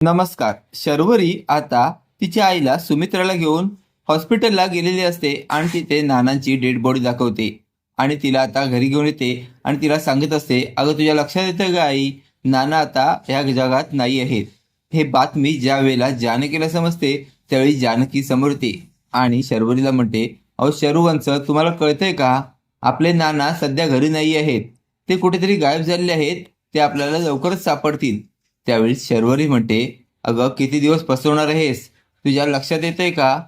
नमस्कार. शर्वरी आता तिच्या आईला सुमित्राला घेऊन हॉस्पिटलला गेलेली असते आणि तिथे नानांची डेड बॉडी दाखवते. आणि तिला आता घरी घेऊन येते आणि तिला सांगत असते अगं तुझ्या लक्षात येतं का आई? नाना आता ह्या जगात नाही आहेत. हे बातमी ज्या वेळेला जानकीला समजते त्यावेळी जानकी समोर येते आणि शर्वरीला म्हणते अहो शर्वंच तुम्हाला कळतंय का? आपले नाना सध्या घरी नाही आहेत. ते कुठेतरी गायब झालेले आहेत. ते आपल्याला लवकरच सापडतील. त्यावेळी शर्वरी म्हणते अगं किती दिवस फसवणार आहेस? तुझ्या लक्षात येतंय का?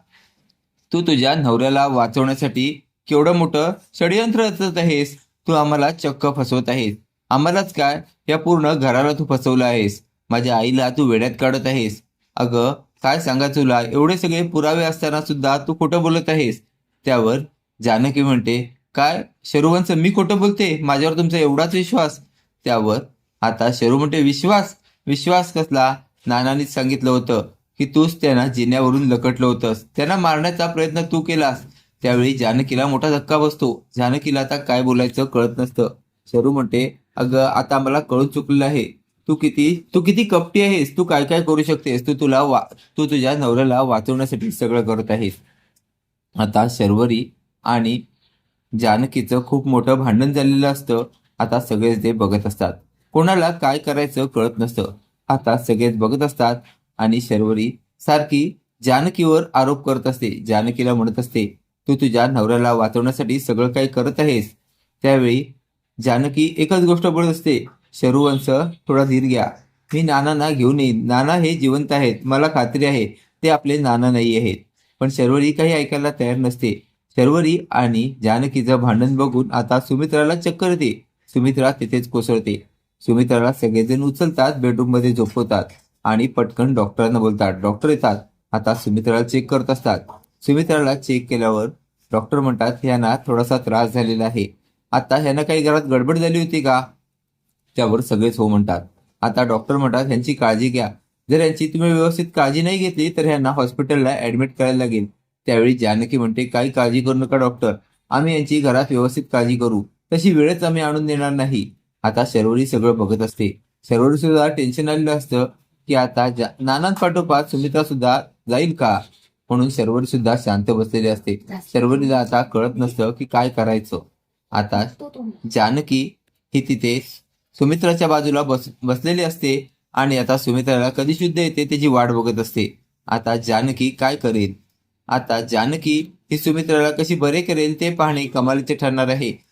तू तुझ्या नवऱ्याला वाचवण्यासाठी केवढं मोठं षडयंत्र रचत आहेस? तू आम्हाला चक्क फसवत आहेस. आम्हालाच काय? या पूर्ण घराला तू फसवलं आहेस. माझ्या आईला तू वेड्यात काढत आहेस. अगं काय सांगा तुला? एवढे सगळे पुरावे असताना सुद्धा तू खोटं बोलत आहेस. त्यावर जानकी म्हणते काय? शरूवंश मी खोटं बोलते? माझ्यावर तुमचा एवढाच विश्वास? त्यावर आता शरू म्हणते विश्वास? विश्वास कसला नानानीच सांगितलं होतं की तूच त्यांना जिन्यावरून लकटलं होतंस. त्यांना मारण्याचा प्रयत्न तू केलास. त्यावेळी जानकीला मोठा धक्का बसतो. जानकीला आता काय बोलायचं कळत नसतं. शरू म्हणते अगं आता मला कळून चुकलेलं आहे. तू किती तू किती कपटी आहेस. तू काय काय करू शकतेस? तू तुला वा तू तुझ्या नवऱ्याला वाचवण्यासाठी सगळं करत आहेस. आता शर्वरी आणि जानकीचं खूप मोठं भांडण झालेलं असतं. आता सगळेच ते बघत असतात. कोणाला काय करायचं कळत नसतं. आता सगळेच बघत असतात आणि शर्वरी सारखी जानकीवर आरोप करत असते. जानकीला म्हणत असते तू तुझ्या नवऱ्याला वाचवण्यासाठी सगळं काही करत आहेस. त्यावेळी जानकी एकच गोष्ट बोलत असते शरुवंश थोडा धीर घ्या. मी नानांना घेऊन येईन. नाना हे जिवंत आहेत. मला खात्री आहे ते आपले नाना नाही आहेत. पण शर्वरी काही ऐकायला तयार नसते. शर्वरी आणि जानकीचं भांडण बघून आता सुमित्राला चक्कर येते. सुमित्रा तिथेच कोसळते. सुमित्राला सगळेजण उचलतात बेडरूममध्ये झोपवतात आणि पटकन डॉक्टरांना बोलतात. डॉक्टर येतात. आता सुमित्राला चेक करत असतात. सुमित्राला चेक केल्यावर डॉक्टर म्हणतात ह्यांना थोडासा त्रास झालेला आहे. आता ह्यांना काही घरात गडबड झाली होती का? त्यावर सगळेच हो म्हणतात. आता डॉक्टर म्हणतात ह्यांची काळजी घ्या. जर यांची तुम्ही व्यवस्थित काळजी नाही घेतली तर ह्यांना हॉस्पिटलला ऍडमिट करायला लागेल. त्यावेळी जानकी म्हणते काही काळजी करू नका डॉक्टर आम्ही यांची घरात व्यवस्थित काळजी करू. तशी वेळच आम्ही आणून देणार नाही. आता शर्वरी सगळं बघत असते. शर्वरी सुद्धा टेन्शन आलेलं असतं की आता जा- नानांपाठोपाठ सुमित्रा सुद्धा जाईल का? म्हणून शर्वरी सुद्धा शांत बसलेली असते. शर्वरीला आता कळत नसतं की काय करायचं. आता जानकी ही तिथे सुमित्राच्या बाजूला बस बसलेली असते आणि आता सुमित्राला कधी शुद्ध येते त्याची वाट बघत असते. आता जानकी काय करेल? आता जानकी ही सुमित्राला कशी बरे करेल ते पाहणे कमालीचे ठरणार आहे.